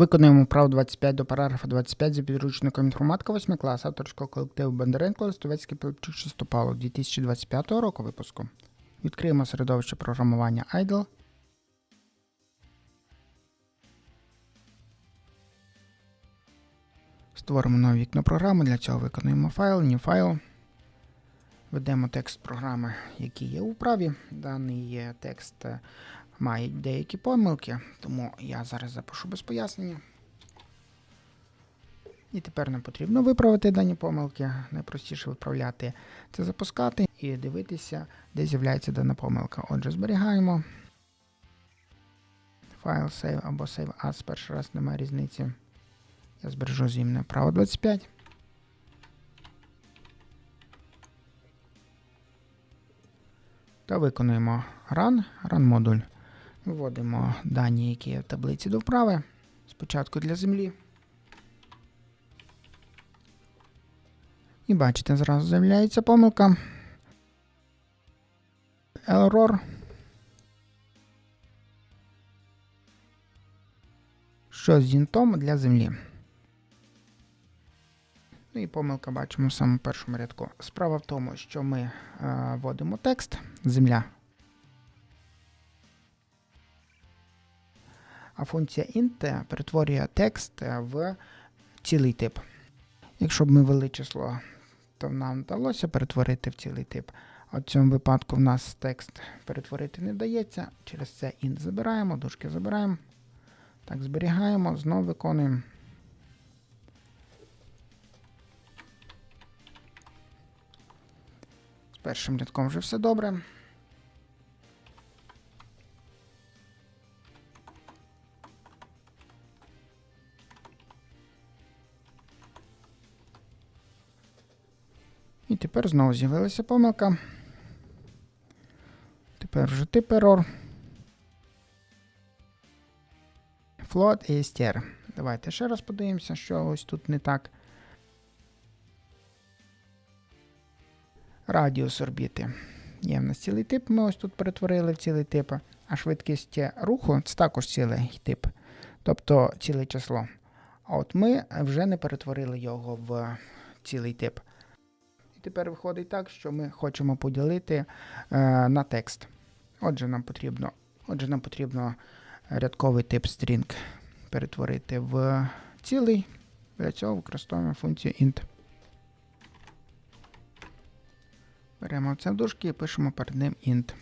Виконуємо право 25 до параграфа 25 за підручником інформатика 8 клас авторського колективу Бондаренко Листовецький Пилипчук Чистопало 2025 року випуску. Відкриємо середовище програмування IDLE. Створимо нове вікно програми. Для цього виконуємо файл, new файл. Введемо текст програми, який є у вправі. Даний є текст має деякі помилки, тому я зараз запишу без пояснення. І тепер нам потрібно виправити дані помилки. Найпростіше виправляти це запускати і дивитися, де з'являється дана помилка. Отже, зберігаємо. Файл save або save as перший раз немає різниці. Я збережу зімне право 25. Та виконуємо run, run модуль. Вводимо дані, які є в таблиці до вправи. Спочатку для землі. І бачите, зразу з'являється помилка. Error. Що з інтом для землі. Ну і помилка бачимо в самому першому рядку. Справа в тому, що ми е, вводимо текст земля. А функція int перетворює текст в цілий тип. Якщо б ми ввели число, то нам вдалося перетворити в цілий тип. А в цьому випадку в нас текст перетворити не вдається. Через це int забираємо, дужки забираємо. Так, зберігаємо, знову виконуємо. З першим рядком вже все добре. Тепер знову з'явилася помилка. Тепер вже тип error. Float ASTR. Давайте ще раз подивимося, що ось тут не так. Радіус орбіти. Є в нас цілий тип, ми ось тут перетворили в цілий тип, а швидкість руху це також цілий тип, тобто ціле число. А от ми вже не перетворили його в цілий тип. Тепер виходить так, що ми хочемо поділити е, на текст. Отже, нам потрібно, отже, нам потрібно рядковий тип string перетворити в цілий. Для цього використовуємо функцію int. Беремо це в дужки і пишемо перед ним int.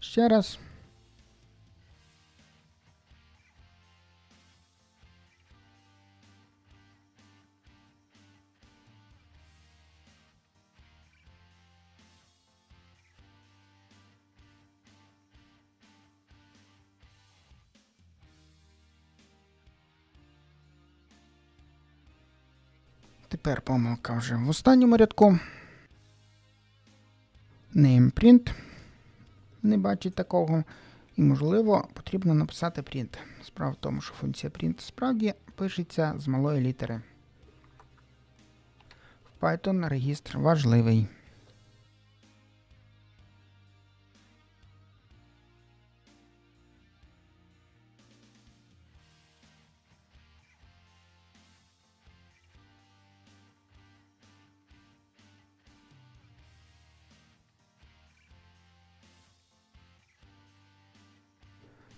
Ще раз. Тепер помилка вже в останньому рядку. Name print. Не бачить такого. І, можливо, потрібно написати print. Справа в тому, що функція print справді пишеться з малої літери. В Python регістр важливий.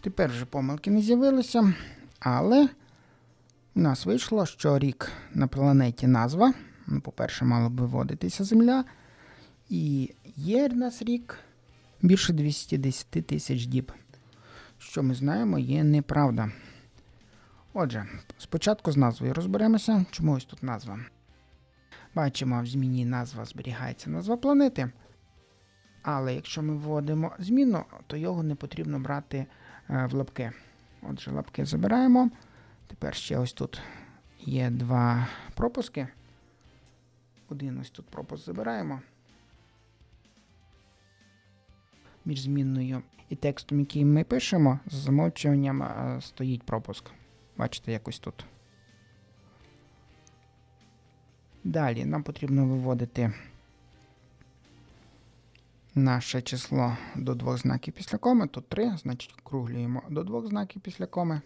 Тепер вже помилки не з'явилися, але у нас вийшло, що рік на планеті назва. Ну, по-перше, мало би вводитися Земля. І є в нас рік більше 210 тисяч діб. Що ми знаємо, є неправда. Отже, спочатку з назвою розберемося. Чому ось тут назва? Бачимо, в зміні назва зберігається назва планети. Але якщо ми вводимо зміну, то його не потрібно брати в лапки. Отже, лапки забираємо. Тепер ще ось тут є два пропуски. Один ось тут пропуск забираємо. Між змінною і текстом, який ми пишемо, з замовчуванням е, стоїть пропуск. Бачите, якось тут. Далі нам потрібно виводити наше число до двох знаків після коми. Тут 3, значить округлюємо до двох знаків після коми.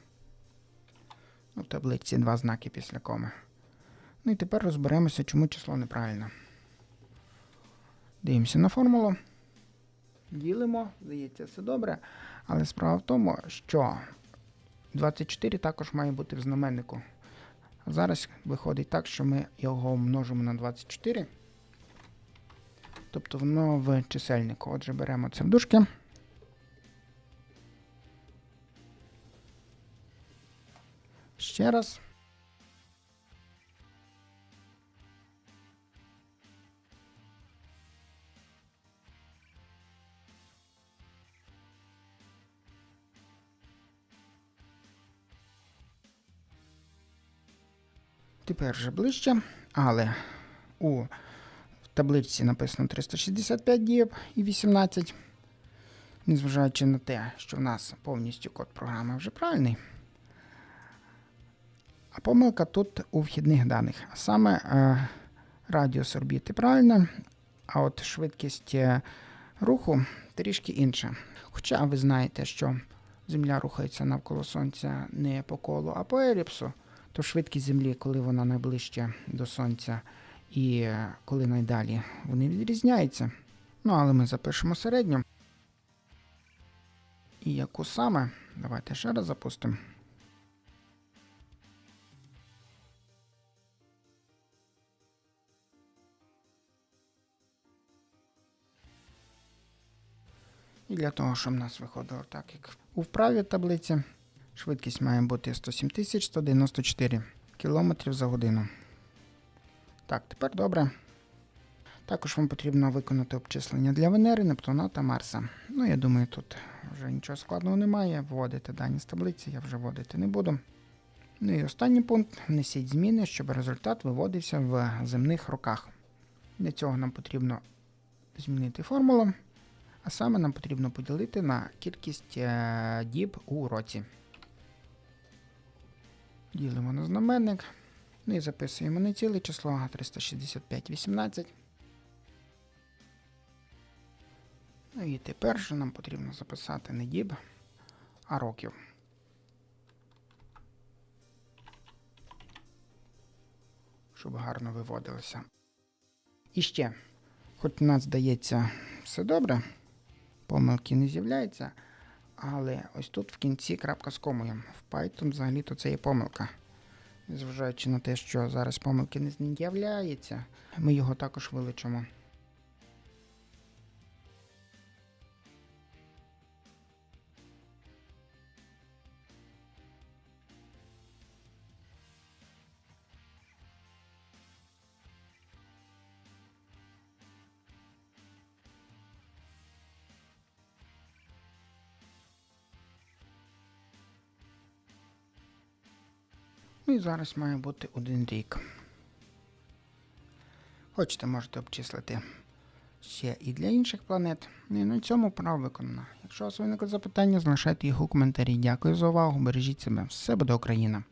Ну, в таблиці два знаки після коми. Ну і тепер розберемося, чому число неправильно. Дивимося на формулу. Ділимо, здається, все добре. Але справа в тому, що 24 також має бути в знаменнику. Зараз виходить так, що ми його множимо на 24. Тобто воно в чисельнику. Отже, беремо це в дужки. Ще раз. Тепер вже ближче, але у табличці написано 365 діб і 18. Незважаючи на те, що в нас повністю код програми вже правильний. А помилка тут у вхідних даних. Саме е, радіус орбіти правильна, а от швидкість е, руху трішки інша. Хоча ви знаєте, що Земля рухається навколо Сонця не по колу, а по еліпсу, то швидкість Землі, коли вона найближче до Сонця і е, коли найдалі, вони відрізняються. Ну, але ми запишемо середню. І яку саме? Давайте ще раз запустимо. І для того, щоб в нас виходило так, як у вправі таблиці, швидкість має бути 107 194 км за годину. Так, тепер добре. Також вам потрібно виконати обчислення для Венери, Нептуна та Марса. Ну, я думаю, тут вже нічого складного немає. Вводити дані з таблиці я вже вводити не буду. Ну і останній пункт: внесіть зміни, щоб результат виводився в земних роках. Для цього нам потрібно змінити формулу, а саме нам потрібно поділити на кількість е, діб у році. Ділимо на знаменник. Ну і записуємо не ціле число, а 365 18. Ну і тепер же нам потрібно записати не діб, а років. Щоб гарно виводилося. І ще, хоч у нас здається все добре, помилки не з'являються, але ось тут в кінці крапка з комою. В Python взагалі-то це є помилка. Незважаючи на те, що зараз помилки не з'являється, ми його також вилучимо. Ну і зараз має бути один рік. Хочете, можете обчислити ще і для інших планет. Ну і на цьому право виконана. Якщо у вас виникли запитання, залишайте їх у коментарі. Дякую за увагу. Бережіть себе. Все буде Україна!